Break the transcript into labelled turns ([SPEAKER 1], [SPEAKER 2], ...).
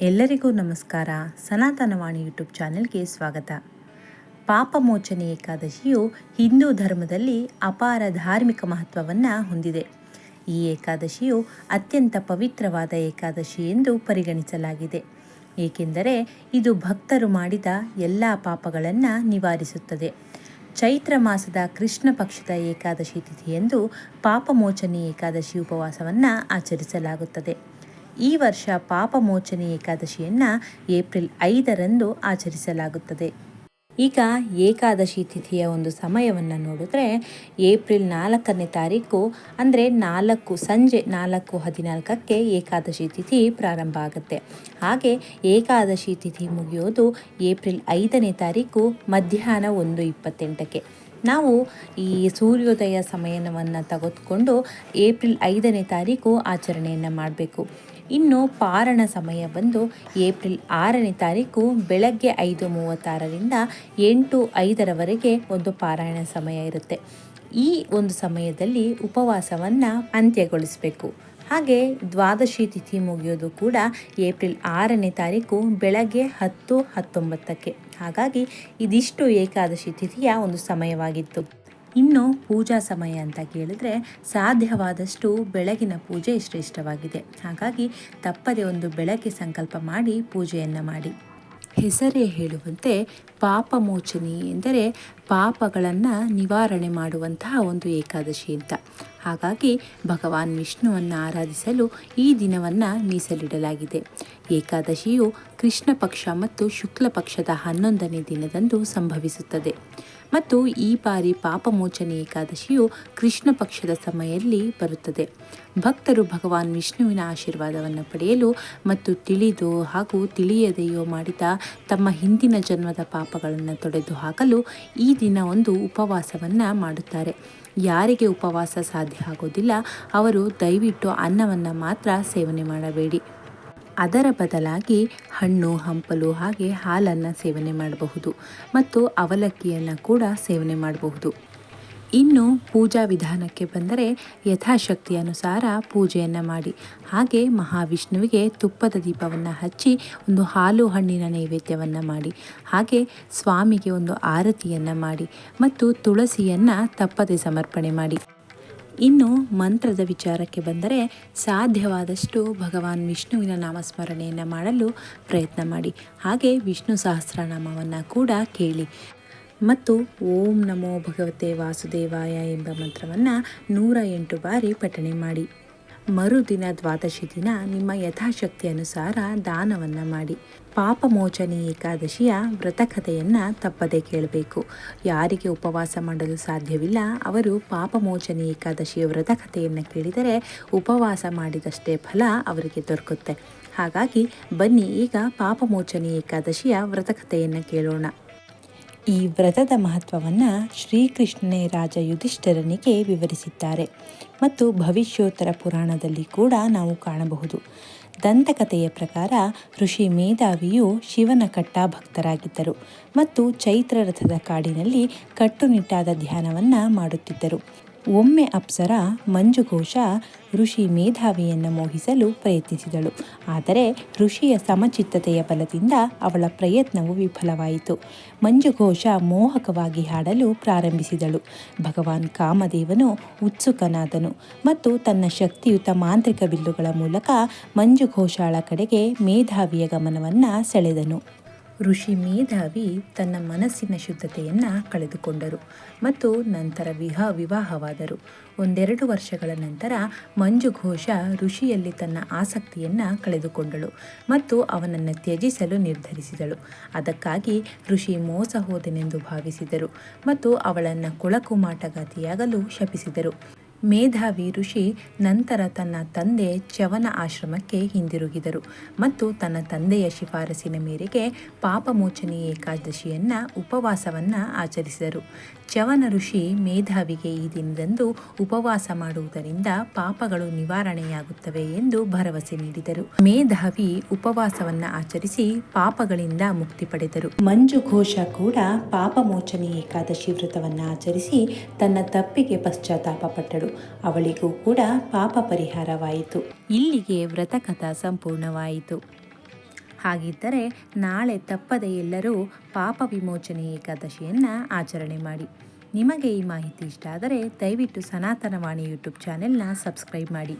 [SPEAKER 1] ಎಲ್ಲರಿಗೂ ನಮಸ್ಕಾರ. ಸನಾತನವಾಣಿ ಯೂಟ್ಯೂಬ್ ಚಾನೆಲ್ಗೆ ಸ್ವಾಗತ. ಪಾಪಮೋಚನೆ ಏಕಾದಶಿಯು ಹಿಂದೂ ಧರ್ಮದಲ್ಲಿ ಅಪಾರ ಧಾರ್ಮಿಕ ಮಹತ್ವವನ್ನು ಹೊಂದಿದೆ. ಈ ಏಕಾದಶಿಯು ಅತ್ಯಂತ ಪವಿತ್ರವಾದ ಏಕಾದಶಿ ಎಂದು ಪರಿಗಣಿಸಲಾಗಿದೆ. ಏಕೆಂದರೆ ಇದು ಭಕ್ತರು ಮಾಡಿದ ಎಲ್ಲ ಪಾಪಗಳನ್ನು ನಿವಾರಿಸುತ್ತದೆ. ಚೈತ್ರ ಮಾಸದ ಕೃಷ್ಣ ಪಕ್ಷದ ಏಕಾದಶಿ ತಿಥಿಯಂದು ಪಾಪಮೋಚನೆ ಏಕಾದಶಿ ಉಪವಾಸವನ್ನು ಆಚರಿಸಲಾಗುತ್ತದೆ. ಈ ವರ್ಷ ಪಾಪಮೋಚನೆ ಏಕಾದಶಿಯನ್ನು ಏಪ್ರಿಲ್ ಐದರಂದು ಆಚರಿಸಲಾಗುತ್ತದೆ. ಈಗ ಏಕಾದಶಿ ತಿಥಿಯ ಒಂದು ಸಮಯವನ್ನು ನೋಡಿದ್ರೆ ಏಪ್ರಿಲ್ ನಾಲ್ಕನೇ ತಾರೀಕು, ಅಂದರೆ ನಾಲ್ಕು ಸಂಜೆ ನಾಲ್ಕು ಹದಿನಾಲ್ಕಕ್ಕೆ ಏಕಾದಶಿ ತಿಥಿ ಪ್ರಾರಂಭ ಆಗುತ್ತೆ. ಹಾಗೆ ಏಕಾದಶಿ ತಿಥಿ ಮುಗಿಯೋದು ಏಪ್ರಿಲ್ ಐದನೇ ತಾರೀಕು ಮಧ್ಯಾಹ್ನ ಒಂದು ಇಪ್ಪತ್ತೆಂಟಕ್ಕೆ. ನಾವು ಈ ಸೂರ್ಯೋದಯ ಸಮಯವನ್ನು ತೆಗೆದುಕೊಂಡು ಏಪ್ರಿಲ್ ಐದನೇ ತಾರೀಕು ಆಚರಣೆಯನ್ನು ಮಾಡಬೇಕು. ಇನ್ನು ಪಾರಣ ಸಮಯ ಬಂದು ಏಪ್ರಿಲ್ ಆರನೇ ತಾರೀಕು ಬೆಳಗ್ಗೆ ಐದು ಮೂವತ್ತಾರರಿಂದ ಎಂಟು ಐದರವರೆಗೆ ಒಂದು ಪಾರಾಯಣ ಸಮಯ ಇರುತ್ತೆ. ಈ ಒಂದು ಸಮಯದಲ್ಲಿ ಉಪವಾಸವನ್ನು ಅಂತ್ಯಗೊಳಿಸಬೇಕು. ಹಾಗೆ ದ್ವಾದಶಿ ತಿಥಿ ಮುಗಿಯೋದು ಕೂಡ ಏಪ್ರಿಲ್ ಆರನೇ ತಾರೀಕು ಬೆಳಗ್ಗೆ ಹತ್ತು ಹತ್ತೊಂಬತ್ತಕ್ಕೆ. ಹಾಗಾಗಿ ಇದಿಷ್ಟು ಏಕಾದಶಿ ತಿಥಿಯ ಒಂದು ಸಮಯವಾಗಿತ್ತು. ಇನ್ನು ಪೂಜಾ ಸಮಯ ಅಂತ ಕೇಳಿದ್ರೆ ಸಾಧ್ಯವಾದಷ್ಟು ಬೆಳಗಿನ ಪೂಜೆ ಶ್ರೇಷ್ಠವಾಗಿದೆ. ಹಾಗಾಗಿ ತಪ್ಪದೆ ಒಂದು ಬೆಳಗ್ಗೆ ಸಂಕಲ್ಪ ಮಾಡಿ ಪೂಜೆಯನ್ನು ಮಾಡಿ. ಹೆಸರೇ ಹೇಳುವಂತೆ ಪಾಪ ಮೋಚನೆ ಎಂದರೆ ಪಾಪಗಳನ್ನು ನಿವಾರಣೆ ಮಾಡುವಂತಹ ಒಂದು ಏಕಾದಶಿ ಅಂತ. ಹಾಗಾಗಿ ಭಗವಾನ್ ವಿಷ್ಣುವನ್ನು ಆರಾಧಿಸಲು ಈ ದಿನವನ್ನು ಮೀಸಲಿಡಲಾಗಿದೆ. ಏಕಾದಶಿಯು ಕೃಷ್ಣ ಪಕ್ಷ ಮತ್ತು ಶುಕ್ಲ ಪಕ್ಷದ ಹನ್ನೊಂದನೇ ದಿನದಂದು ಸಂಭವಿಸುತ್ತದೆ. ಮತ್ತು ಈ ಬಾರಿ ಪಾಪಮೋಚನೆ ಏಕಾದಶಿಯು ಕೃಷ್ಣ ಪಕ್ಷದ ಸಮಯದಲ್ಲಿ ಬರುತ್ತದೆ. ಭಕ್ತರು ಭಗವಾನ್ ವಿಷ್ಣುವಿನ ಆಶೀರ್ವಾದವನ್ನು ಪಡೆಯಲು ಮತ್ತು ತಿಳಿದು ಹಾಗೂ ತಿಳಿಯದೆಯೋ ಮಾಡಿದ ತಮ್ಮ ಹಿಂದಿನ ಜನ್ಮದ ಪಾಪಗಳನ್ನು ತೊಡೆದು ಹಾಕಲು ಈ ದಿನ ಒಂದು ಉಪವಾಸವನ್ನು ಮಾಡುತ್ತಾರೆ. ಯಾರಿಗೆ ಉಪವಾಸ ಸಾಧ್ಯ ಆಗೋದಿಲ್ಲ, ಅವರು ದಯವಿಟ್ಟು ಅನ್ನವನ್ನು ಮಾತ್ರ ಸೇವನೆ ಮಾಡಬೇಡಿ. ಅದರ ಬದಲಾಗಿ ಹಣ್ಣು, ಹಂಪಲು ಹಾಗೆ ಹಾಲನ್ನು ಸೇವನೆ ಮಾಡಬಹುದು ಮತ್ತು ಅವಲಕ್ಕಿಯನ್ನು ಕೂಡ ಸೇವನೆ ಮಾಡಬಹುದು. ಇನ್ನು ಪೂಜಾ ವಿಧಾನಕ್ಕೆ ಬಂದರೆ ಯಥಾಶಕ್ತಿ ಅನುಸಾರ ಪೂಜೆಯನ್ನು ಮಾಡಿ. ಹಾಗೆ ಮಹಾವಿಷ್ಣುವಿಗೆ ತುಪ್ಪದ ದೀಪವನ್ನು ಹಚ್ಚಿ ಒಂದು ಹಾಲು ಹಣ್ಣಿನ ನೈವೇದ್ಯವನ್ನು ಮಾಡಿ. ಹಾಗೆ ಸ್ವಾಮಿಗೆ ಒಂದು ಆರತಿಯನ್ನು ಮಾಡಿ ಮತ್ತು ತುಳಸಿಯನ್ನು ತಪ್ಪದೆ ಸಮರ್ಪಣೆ ಮಾಡಿ. ಇನ್ನು ಮಂತ್ರದ ವಿಚಾರಕ್ಕೆ ಬಂದರೆ ಸಾಧ್ಯವಾದಷ್ಟು ಭಗವಾನ್ ವಿಷ್ಣುವಿನ ನಾಮಸ್ಮರಣೆಯನ್ನು ಮಾಡಲು ಪ್ರಯತ್ನ ಮಾಡಿ. ಹಾಗೆ ವಿಷ್ಣು ಸಹಸ್ರನಾಮವನ್ನು ಕೂಡ ಕೇಳಿ. ಮತ್ತು ಓಂ ನಮೋ ಭಗವತೆ ವಾಸುದೇವಾಯ ಎಂಬ ಮಂತ್ರವನ್ನು ನೂರ ಎಂಟು ಬಾರಿ ಪಠಣೆ ಮಾಡಿ. ಮರುದಿನ ದ್ವಾದಶಿ ದಿನ ನಿಮ್ಮ ಯಥಾಶಕ್ತಿ ಅನುಸಾರ ದಾನವನ್ನು ಮಾಡಿ. ಪಾಪಮೋಚನಿ ಏಕಾದಶಿಯ ವ್ರತಕಥೆಯನ್ನು ತಪ್ಪದೇ ಕೇಳಬೇಕು. ಯಾರಿಗೆ ಉಪವಾಸ ಮಾಡಲು ಸಾಧ್ಯವಿಲ್ಲ, ಅವರು ಪಾಪಮೋಚನಿ ಏಕಾದಶಿಯ ವ್ರತಕಥೆಯನ್ನು ಕೇಳಿದರೆ ಉಪವಾಸ ಮಾಡಿದಷ್ಟೇ ಫಲ ಅವರಿಗೆ ದೊರಕುತ್ತೆ. ಹಾಗಾಗಿ ಬನ್ನಿ, ಈಗ ಪಾಪಮೋಚನಿ ಏಕಾದಶಿಯ ವ್ರತಕಥೆಯನ್ನು ಕೇಳೋಣ. ಈ ವ್ರತದ ಮಹತ್ವವನ್ನು ಶ್ರೀಕೃಷ್ಣನೇ ರಾಜ ಯುಧಿಷ್ಠರನಿಗೆ ವಿವರಿಸಿದ್ದಾರೆ. ಮತ್ತು ಭವಿಷ್ಯೋತ್ತರ ಪುರಾಣದಲ್ಲಿ ಕೂಡ ನಾವು ಕಾಣಬಹುದು. ದಂತಕಥೆಯ ಪ್ರಕಾರ ಋಷಿ ಮೇಧಾವಿಯು ಶಿವನ ಕಟ್ಟ ಭಕ್ತರಾಗಿದ್ದರು ಮತ್ತು ಚೈತ್ರ ರಥದ ಕಾಡಿನಲ್ಲಿ ಕಟ್ಟುನಿಟ್ಟಾದ ಧ್ಯಾನವನ್ನು ಮಾಡುತ್ತಿದ್ದರು. ಒಮ್ಮೆ ಅಪ್ಸರ ಮಂಜುಘೋಷ ಋಷಿ ಮೇಧಾವಿಯನ್ನು ಮೋಹಿಸಲು ಪ್ರಯತ್ನಿಸಿದಳು. ಆದರೆ ಋಷಿಯ ಸಮಚಿತ್ತತೆಯ ಬಲದಿಂದ ಅವಳ ಪ್ರಯತ್ನವು ವಿಫಲವಾಯಿತು. ಮಂಜುಘೋಷ ಮೋಹಕವಾಗಿ ಹಾಡಲು ಪ್ರಾರಂಭಿಸಿದಳು. ಭಗವಾನ್ ಕಾಮದೇವನು ಉತ್ಸುಕನಾದನು ಮತ್ತು ತನ್ನ ಶಕ್ತಿಯುತ ಮಾಂತ್ರಿಕ ಬಿಲ್ಲುಗಳ ಮೂಲಕ ಮಂಜುಘೋಷಾಳ ಕಡೆಗೆ ಮೇಧಾವಿಯ ಗಮನವನ್ನು ಸೆಳೆದನು. ಋಷಿ ಮೇಧಾವಿ ತನ್ನ ಮನಸ್ಸಿನ ಶುದ್ಧತೆಯನ್ನು ಕಳೆದುಕೊಂಡರು ಮತ್ತು ನಂತರ ವಿಹ ವಿವಾಹವಾದರು. ಒಂದೆರಡು ವರ್ಷಗಳ ನಂತರ ಮಂಜು ಘೋಷ ಋಷಿಯಲ್ಲಿ ತನ್ನ ಆಸಕ್ತಿಯನ್ನು ಕಳೆದುಕೊಂಡಳು ಮತ್ತು ಅವನನ್ನು ತ್ಯಜಿಸಲು ನಿರ್ಧರಿಸಿದಳು. ಅದಕ್ಕಾಗಿ ಋಷಿ ಮೋಸ ಹೋದನೆಂದು ಭಾವಿಸಿದರು ಮತ್ತು ಅವಳನ್ನು ಕುಳಕು ಮಾಟಗಾತಿಯಾಗಲು ಶಪಿಸಿದರು. ಮೇಧಾವಿ ಋಷಿ ನಂತರ ತನ್ನ ತಂದೆ ಚವನ ಆಶ್ರಮಕ್ಕೆ ಹಿಂದಿರುಗಿದರು ಮತ್ತು ತನ್ನ ತಂದೆಯ ಶಿಫಾರಸಿನ ಮೇರೆಗೆ ಪಾಪಮೋಚನೆ ಏಕಾದಶಿಯನ್ನು ಉಪವಾಸವನ್ನು ಆಚರಿಸಿದರು. ಚವನ ಋಷಿ ಮೇಧಾವಿಗೆ ಈ ದಿನದಂದು ಉಪವಾಸ ಮಾಡುವುದರಿಂದ ಪಾಪಗಳು ನಿವಾರಣೆಯಾಗುತ್ತವೆ ಎಂದು ಭರವಸೆ ನೀಡಿದರು. ಮೇಧಾವಿ ಉಪವಾಸವನ್ನ ಆಚರಿಸಿ ಪಾಪಗಳಿಂದ ಮುಕ್ತಿ ಪಡೆದರು. ಮಂಜು ಘೋಷ ಕೂಡ ಪಾಪಮೋಚನೆ ಏಕಾದಶಿ ವ್ರತವನ್ನ ಆಚರಿಸಿ ತನ್ನ ತಪ್ಪಿಗೆ ಪಶ್ಚಾತ್ತಾಪ ಪಟ್ಟಳು. ಅವಳಿಗೂ ಕೂಡ ಪಾಪ ಪರಿಹಾರವಾಯಿತು. ಇಲ್ಲಿಗೆ ವ್ರತಕಥಾ ಸಂಪೂರ್ಣವಾಯಿತು. ಹಾಗಿದ್ದರೆ ನಾಳೆ ತಪ್ಪದೆ ಎಲ್ಲರೂ ಪಾಪ ವಿಮೋಚನೆ ಏಕಾದಶಿಯನ್ನು ಆಚರಣೆ ಮಾಡಿ. ನಿಮಗೆ ಈ ಮಾಹಿತಿ ಇಷ್ಟ ಆದರೆ ದಯವಿಟ್ಟು ಸನಾತನವಾಣಿ ಯೂಟ್ಯೂಬ್ ಚಾನೆಲ್ನ ಸಬ್ಸ್ಕ್ರೈಬ್ ಮಾಡಿ.